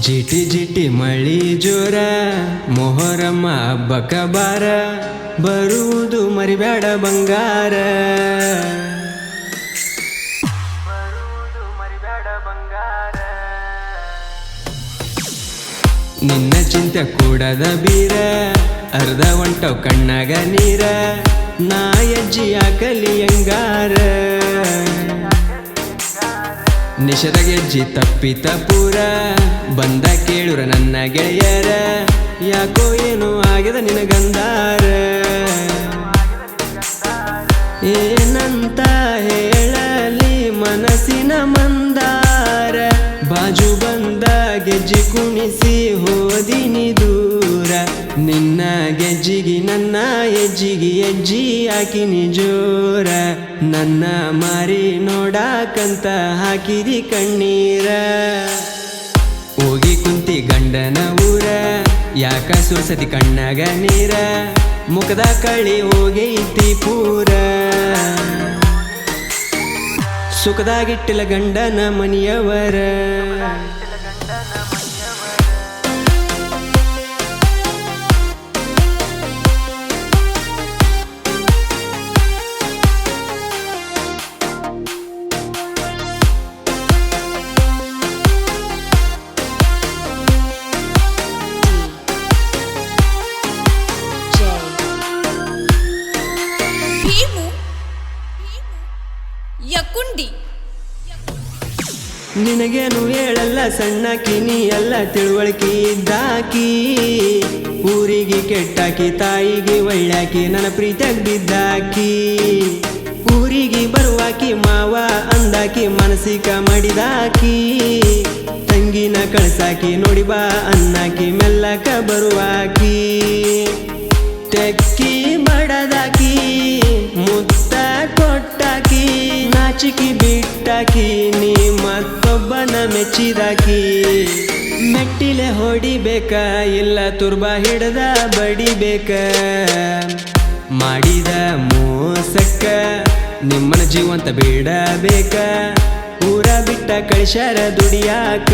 ಜಿಟಿ ಜಿಟಿ ಮಳಿ ಜೋರ ಮೊಹರಮ್ಮ ಹಬ್ಬಕ ಬಾರ ಬರುವುದು ಮರಿಬೇಡ ಬಂಗಾರ. ನಿನ್ನ ಚಿಂತೆ ಕೂಡದ ಬೀರ ಅರ್ಧ ಒಂಟ ಕಣ್ಣಾಗ ನೀರ ನಾಯಜ್ಜಿಯ ಕಲಿಯಂಗಾರ ಅಂಗಾರ ನಿಷದ ಗೆಜ್ಜಿ ತಪ್ಪಿತ ಪೂರ. ಬಂದ ಕೇಳುರ ನನ್ನ ಗೆಳೆಯರ. ಯಾಕೋ ಏನು ಆಗ್ಯದ ನಿನಗಂದಾರ ಏನಂತ ಹೇಳಲಿ ಮನಸ್ಸಿನ ಮಂದಾರ. ಬಾಜು ಬಂದ ಗೆಜ್ಜಿ ಕುಣಿಸಿ ಹೋದಿನಿ ದೂರ ನಿನ್ನ ಗೆಜ್ಜಿಗಿ, ನನ್ನ ಹೆಜ್ಜಿಗಿ ಹೆಜ್ಜಿ ಹಾಕಿನಿ ಜೋರ. ನನ್ನ ಮಾರಿ ನೋಡಾಕಂತ ಹಾಕಿದಿ ಕಣ್ಣೀರ. ಹೋಗಿ ಕುಂತಿ ಗಂಡನ ಊರ, ಯಾಕ ಸುರ್ಸತಿ ಕಣ್ಣಾಗ ನೀರ. ಮುಖದ ಕಳಿ ಹೋಗೈತಿ ಪೂರ. ಸುಖದಾಗಿಟ್ಟಿಲ್ಲ ಗಂಡನ ಮನಿಯವರ. ನಿನಗೇನು ಹೇಳಲ್ಲ, ಸಣ್ಣ ಕಿನಿ ಎಲ್ಲ ತಿಳುವಳಿಕೆ ಇದ್ದಾಕಿ. ಊರಿಗೆ ಕೆಟ್ಟಾಕಿ, ತಾಯಿಗೆ ಒಳ್ಳಾಕಿ ನನ್ನ ಪ್ರೀತಿಯಾಗಿ ಬಿದ್ದಾಕಿ ಊರಿಗೆ ಬರುವಾಕಿ, ಮಾವ ಅಂದಾಕಿ, ಮನಸಿಕ ಮಾಡಿದಾಕಿ. ತಂಗಿನ ಕಳ್ಸಾಕಿ, ನೋಡಿ ಬಾ ಅನ್ನಾಕಿ, ಮೆಲ್ಲಕ ಬರುವಾಕಿ. ತೆಕ್ಕಿ ಬಡದಾಕಿ, ಮುತ್ತ ಕೊಟ್ಟಾಕಿ. ನಾಚಿಕಿ ಬಿಟ್ಟಾಕಿ, ನೀ ಮತ್ತೊಬ್ಬನ ಮೆಚ್ಚಿದಾಕಿ. ಮೆಟ್ಟಿಲೆ ಹೊಡಿಬೇಕ, ಇಲ್ಲ ತುರ್ಬ ಹಿಡ್ದ ಬಡಿಬೇಕ. ಮಾಡಿದ ಮೋಸಕ್ಕ ನಿಮ್ಮನ ಜೀವಂತ ಬಿಡಬೇಕ. ಊರ ಬಿಟ್ಟ ಕಳಿಸ್ಯಾರ ದುಡಿಯಾಕ.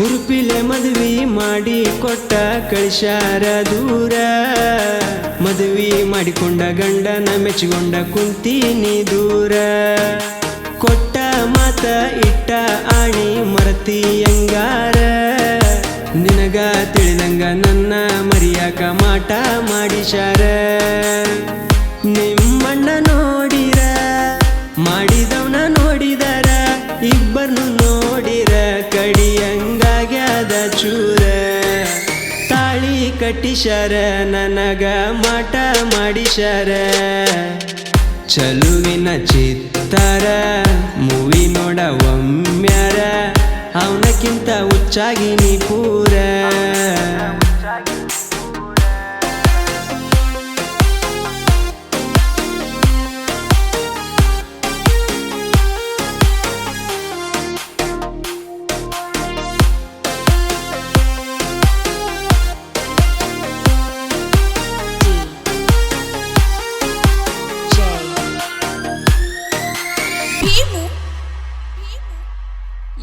ಹುರುಪಿಲೆ ಮದುವೆ ಮಾಡಿ ಕೊಟ್ಟ ಕಳಿಸಾರ ದೂರ. ಮದುವೆ ಮಾಡಿಕೊಂಡ ಗಂಡನ ಮೆಚ್ಚಿಕೊಂಡ ಕುಂತೀನಿ ದೂರ. ಕೊಟ್ಟ ಮಾತ ಇಟ್ಟ ಆಣಿ ಮರತಿ ಅಂಗಾರ. ನಿನಗ ತಿಳಿದಂಗ ನನ್ನ ಮರಿಯಾಕ ಮಾಟ ಮಾಡಿಸ್ಯಾರ ನಿಮ್ಮಣ್ಣ ತಾಳಿ ಕಟ್ಟಿಸ್ಯಾರ ನನಗ ಮಾಟ ಮಾಡಿಸ್ಯಾರ ಚಲುವಿನ ಚಿತ್ತರ ಮೂವಿ ನೋಡ ಒಮ್ಮ್ಯಾರ. ಅವನಕ್ಕಿಂತ ಹುಚ್ಚಾಗಿ ನೀ ಪೂರ.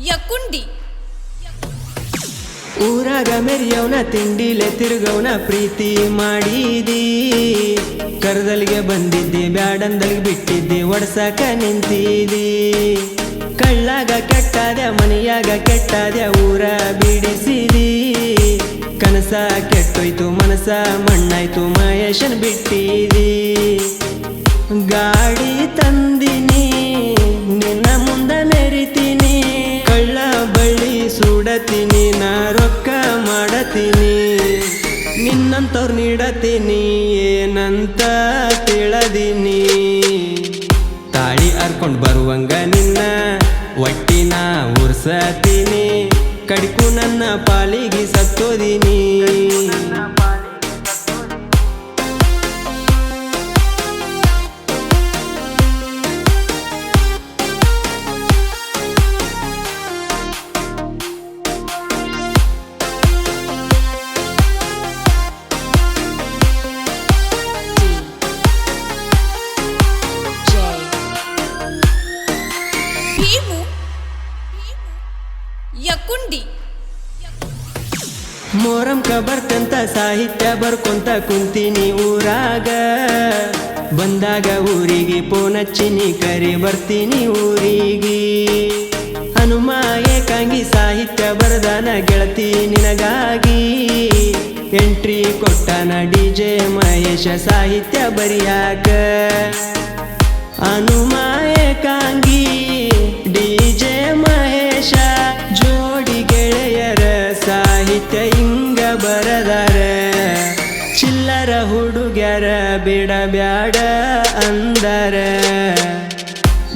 ಯಕುಂಡಿ. ಊರಾಗ ಮೆರಿಯವನ, ತಿಂಡಿಲೆ ತಿರುಗವನ ಪ್ರೀತಿ ಮಾಡಿದಿ. ಕರದಲ್ಲಿಗೆ ಬಂದಿದ್ದಿ ಬ್ಯಾಡಂದಲಿಗೆ ಬಿಟ್ಟಿದ್ದಿ, ಒಡ್ಸಕ ನಿಂತಿದಿ. ಕಳ್ಳಾಗ ಕೆಟ್ಟಾದ ಮನೆಯಾಗ ಕೆಟ್ಟಾದ ಊರ ಬಿಡಿಸಿದಿ. ಕನಸ ಕೆಟ್ಟೋಯ್ತು, ಮನಸ ಮಣ್ಣಾಯ್ತು, ಮಹೇಶನ್ ಬಿಟ್ಟಿದಿ. ಗಾಡಿ ತಂದಿನಿ, ನಿನ್ನ ಮುಂದ ಬಳ್ಳಿ ಸುಡತೀನಿ ನಾ ರೊಕ್ಕ ಮಾಡತೀನಿ. ನಿನ್ನಂತವ್ರು ನೀಡತೀನಿ, ಏನಂತ ತಿಳದೀನಿ. ತಾಳಿ ಹರ್ಕೊಂಡು ಬರುವಂಗ ನಿನ್ನ ಒಟ್ಟಿನ ಉರ್ಸತೀನಿ. ಕಡಿಕು ನನ್ನ ಪಾಲಿಗೆ ಸತ್ತೋದಿನಿ. ಯಕುಂಡಿ. ಮೊರಂಕ ಬರ್ತಂತ ಸಾಹಿತ್ಯ ಬರ್ಕೊಂತ ಕುಂತೀನಿ ಊರಾಗ. ಬಂದಾಗ ಊರಿಗೆ ಪೋನಚ್ಚಿನಿ, ಕರಿ ಬರ್ತೀನಿ ಊರಿಗೆ. ಹನುಮ ಏಕಾಂಗಿ ಸಾಹಿತ್ಯ ಬರದಾನ ಗೆಳತಿ ನಿನಗಾಗಿ. ಎಂಟ್ರಿ ಕೊಟ್ಟನ ಡಿ ಜೆ ಮಹೇಶ ಸಾಹಿತ್ಯ ಬರಿಯಾಕ ಏಕಾಂಗಿ ಬೇಡ ಬ್ಯಾಡ ಅಂದರ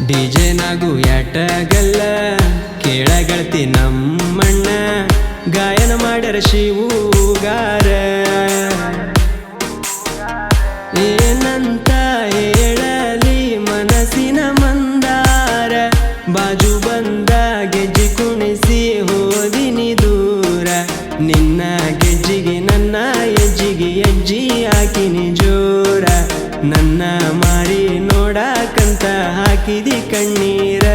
ಡಿಜೆ ನಾಗು ಯಾಟಗಲ್ಲ ಕೇಳಗಳ್ತಿ ನಮ್ಮಣ್ಣ, ಗಾಯನ ಮಾಡ್ಯಾರ ಶಿವುಗಾರ. ಏನಂತ ಹೇಳಲಿ ಮನಸ್ಸಿನ ಮಂದಾರ, ಬಾಜು ಬಂದ ಗೆಜ್ಜಿ ಕುಣಿಸಿ ಹೋದಿನಿ ದೂರ. ನಿನ್ನ ಗೆಜ್ಜಿಗೆ ನನ್ನ ಹೆಜ್ಜಿಗೆ ಹೆಜ್ಜಿ ಹಾಕಿನಿ ಜೋರ ನನ್ನ ಮಾರಿ ನೋಡಕಂತ ಹಾಕಿದಿ ಕಣ್ಣೀರ.